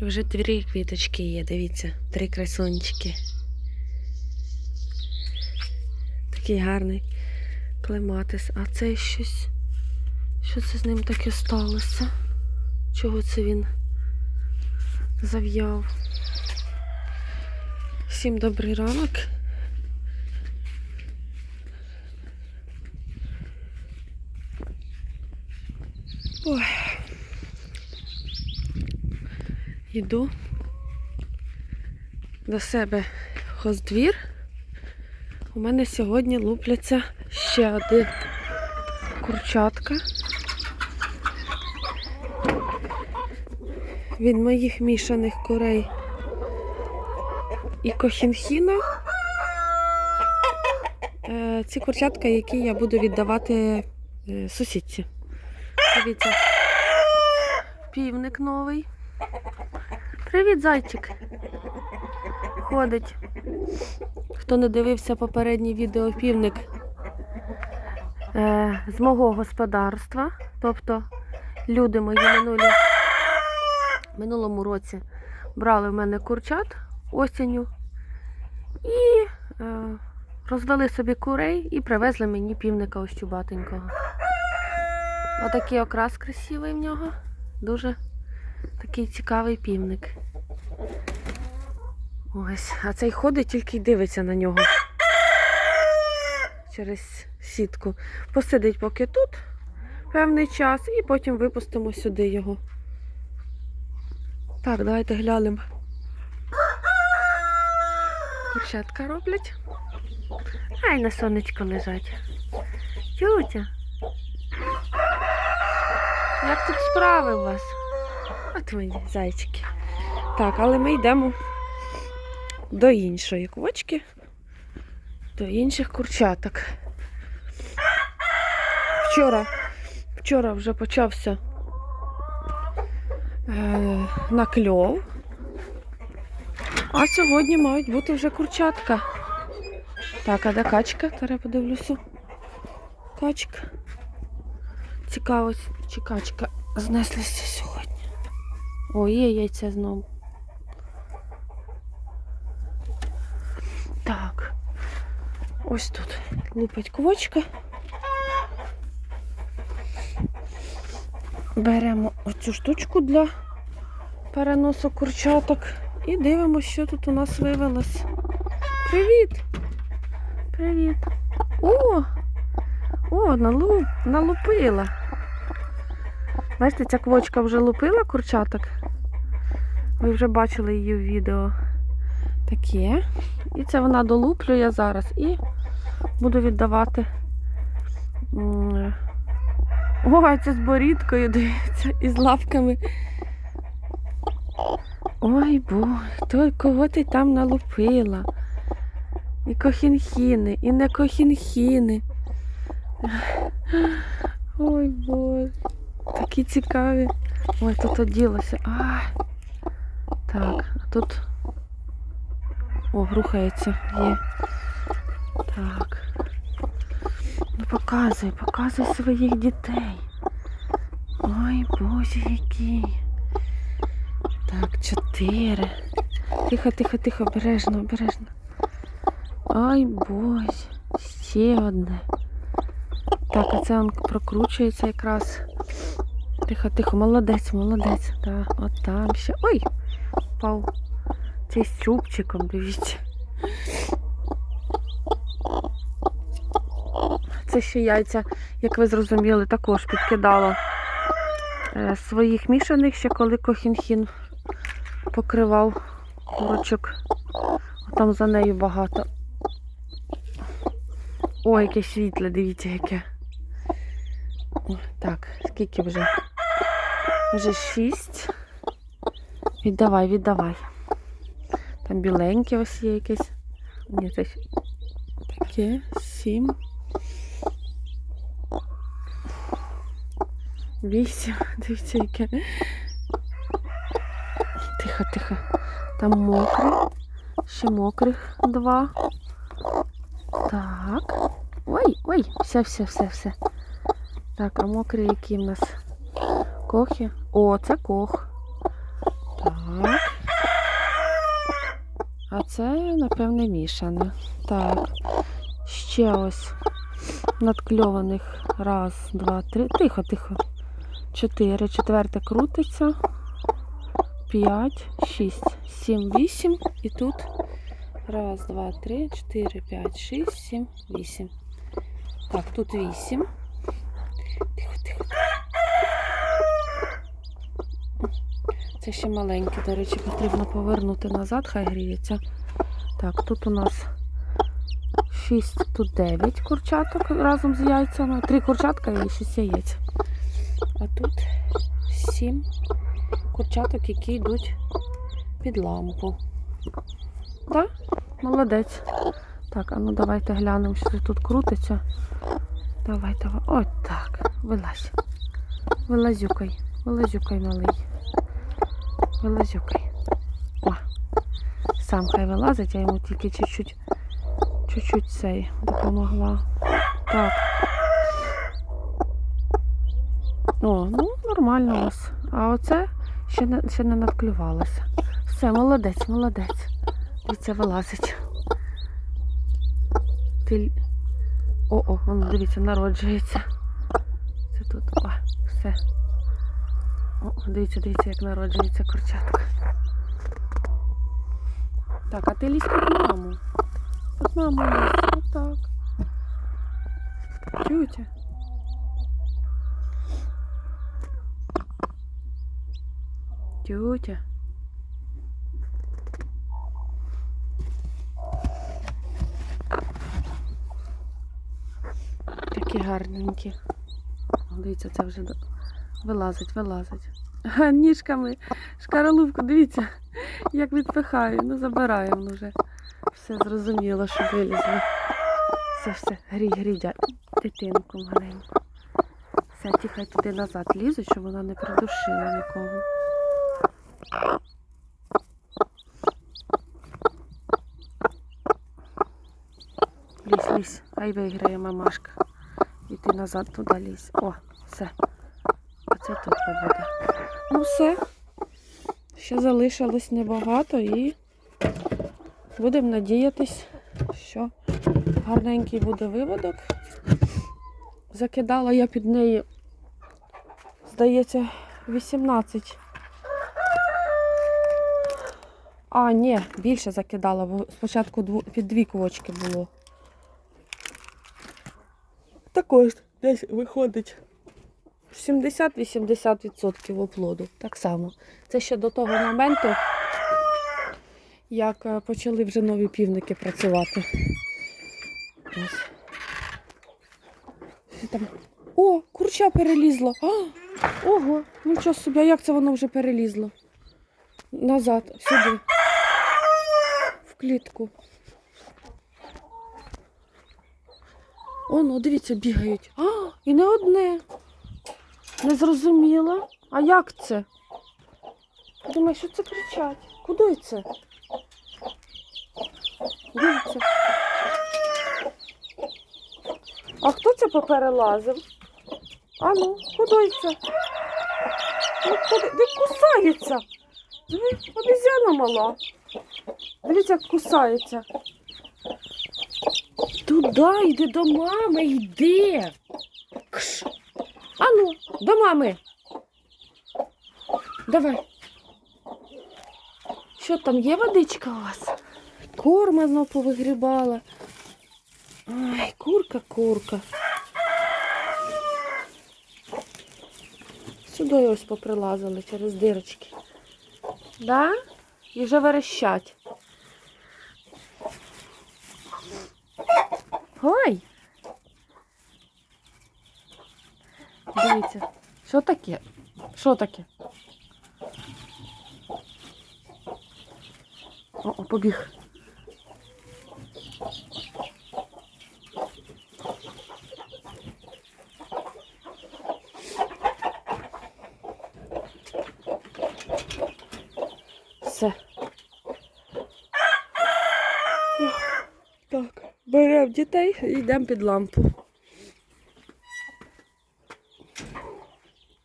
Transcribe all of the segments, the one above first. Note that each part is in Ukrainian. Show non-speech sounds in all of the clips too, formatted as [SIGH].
Вже три квіточки є, дивіться, три красунчики. Такий гарний клематис. А це щось. Що це з ним таке сталося? Чого це він зав'яв? Всім добрий ранок. Ой. Йду до себе хоздвір. У мене сьогодні лупляться ще один курчатка. Від моїх мішаних курей і кохінхіна. Е, Ці курчатка, які я буду віддавати е, сусідці. Дивіться, півник новий. Привіт, зайчик. Ходить. Хто не дивився попереднє відео півник е, з мого господарства. Тобто люди мої минулі, минулому році брали в мене курчат осінню і е, розвели собі курей і привезли мені півника ось чубатенького. Отакий окрас красивий в нього. Дуже такий цікавий півник. Ось, а цей ходить тільки й дивиться на нього через сітку. Посидить поки тут певний час і потім випустимо сюди його. Так, давайте глянемо. Курчатка роблять. Ай, на сонечко лежать. Тютя. Як тут справи у вас? От мої зайчики. Так, але ми йдемо до іншої квочки, до інших курчаток. Вчора, вчора вже почався е, накльов, а сьогодні мають бути вже курчатка. Так, а де качка? Зараз подивлюся. Качка. Цікаво, чи качка знеслася сьогодні. О, є яйця знову. Так. Ось тут лупить квочка. Беремо оцю штучку для переносу курчаток і дивимося, що тут у нас вивелось. Привіт! Привіт! О! О, налуп, налупила. Бачите, ця квочка вже лупила курчаток. Ви вже бачили її в відео. Таке. І це вона долуплює зараз і буду віддавати. Ой, це з борідкою, дивіться, і з лапками. Ой, бо, хто кого ти там налупила? І кохінхіни, і не кохінхіни. Ой, боже. Такі цікаві. Ой, тут оділося. Ай. Так, а тут. О, рухається, є. Так. Ну показуй, показуй своїх дітей. Ой, боже, які. Так, чотири. Тихо, тихо, тихо, обережно, обережно. Ой, боже, ще одне. Так, а це він прокручується якраз. Тихо, тихо, молодець, молодець. Так, от там ще. Ой! Впав. Цей з чубчиком, дивіться. Це ще яйця, як ви зрозуміли, також підкидала е, своїх мішаних, ще коли кохінхін покривав курочок. Там за нею багато. Ой, яке світле, дивіться, яке. О, Так, скільки вже? Вже шість. Віддавай, віддавай. Там біленьке ось є якесь. Ні, це таке. Сім. Вісім. [LAUGHS] Дивіться, яке. Тихо, тихо. Там мокрий. Ще мокрих два. Так. Ой, ой, все, все, все, все. Так, а мокрі які в нас кохи? О, це кох. Так. А це, напевне, мішане. Так. Ще ось надкльованих. Раз, два, три. Тихо, тихо. Чотири. Четверте крутиться. П'ять, шість, сім, вісім. І тут раз, два, три, чотири, п'ять, шість, сім, вісім. Так, тут вісім. Це ще маленьке, до речі, потрібно повернути назад, хай гріється. Так, тут у нас 6, тут 9 курчаток разом з яйцями. 3 курчатка і 6 яєць. А тут 7 курчаток, які йдуть під лампу. Так? Молодець. Так, а ну давайте глянемо, що тут крутиться. Давай, давай. Ось так. Вилазь. Вилазюкай. Вилазюкай, малий. Вилазюкай. О. Сам хай вилазить, я йому тільки чуть-чуть чуть-чуть цей допомогла. Так. О, ну нормально у вас. А оце ще не, ще не надклювалося. Все, молодець, молодець. Дивіться, вилазить. Ти... О, о, воно, дивіться, народжується. Це тут. О, все. О, дивіться, дивіться, як народжується курчатка. Так, а ти лізь під маму. Під маму лізь. Отак. Чуєте? Тютя. Такі гарненькі. Дивіться, це вже вилазить, вилазить. [LAUGHS] Ніжками. Шкаралупку, дивіться, як відпихаю. Ну, забираємо вже. Все зрозуміло, що вилізли. Все, все, грій, грій, дитинку маленьку. Все, ті туди назад лізуть, щоб вона не придушила нікого. Лізь, лізь, хай виграє мамашка. І ти назад туди лізь. О, все. Оце тут побуде. Ну все. Ще залишилось небагато і будемо надіятись, що гарненький буде виводок. Закидала я під неї, здається, 18. А, ні, більше закидала, бо спочатку під дві квочки було. Також десь виходить 70-80% оплоду. Так само. Це ще до того моменту, як е, почали вже нові півники працювати. Ось. Там? О, курча перелізло. А, ого, нічого собі, а як це воно вже перелізло? Назад, сюди. В клітку. О, ну дивіться, бігають. А, і не одне. Не зрозуміла. А як це? Думаю, що це кричать? Куди це? Дивіться. А хто це поперелазив? А ну, куди це? Ну, куди? Де кусається? Обізяна мала. Дивіться, як кусається. Туди йди до мами, йди. Кш. Ану, до мами. Давай. Що там є водичка у вас? Корма знов повигрібала. Ай, курка, курка. Сюди ось поприлазили через дирочки. Да? І вже верещать. Ой! Дивіться, що таке? Що таке? О, о, побіг. Все. Так, беремо дітей і йдемо під лампу.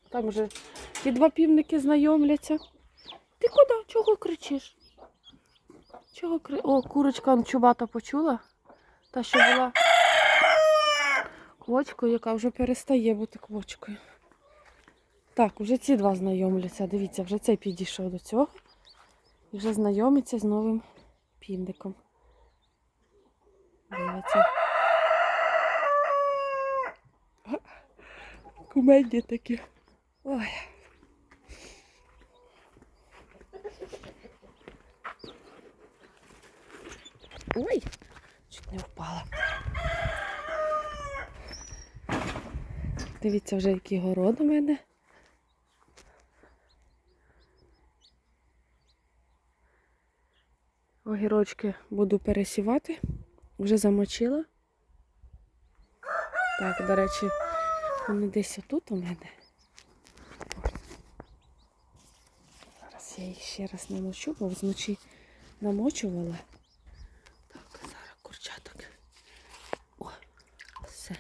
Там вже ті два півники знайомляться. Ти куди? Чого кричиш? Чого кри... О, курочка он чубата почула. Та, що була квочкою, яка вже перестає бути квочкою. Так, вже ці два знайомляться. Дивіться, вже цей підійшов до цього. І вже знайомиться з новим піндиком. Дивиться. Кумедні такі. Ой. Ой, чуть не впала. Дивіться вже, який город у мене. Огірочки буду пересівати. Вже замочила. Так, до речі, вони десь отут у мене. Зараз я їх ще раз намочу, бо вночі намочувала. Так, зараз курчаток. О, все.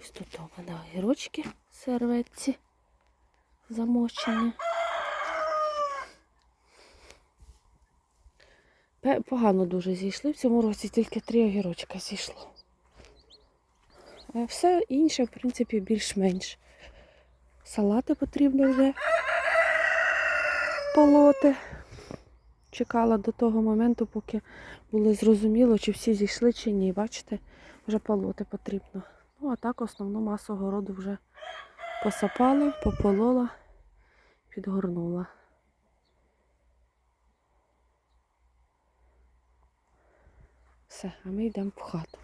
Ось тут у мене огірочки серветці замочені. Погано дуже зійшли. В цьому році тільки три огірочка зійшло. А все інше, в принципі, більш-менш. Салати потрібно вже полоти. Чекала до того моменту, поки було зрозуміло, чи всі зійшли, чи ні. Бачите, вже полоти потрібно. Ну, а так основну масу городу вже посапала, пополола, підгорнула. Все, а ми йдемо в хату.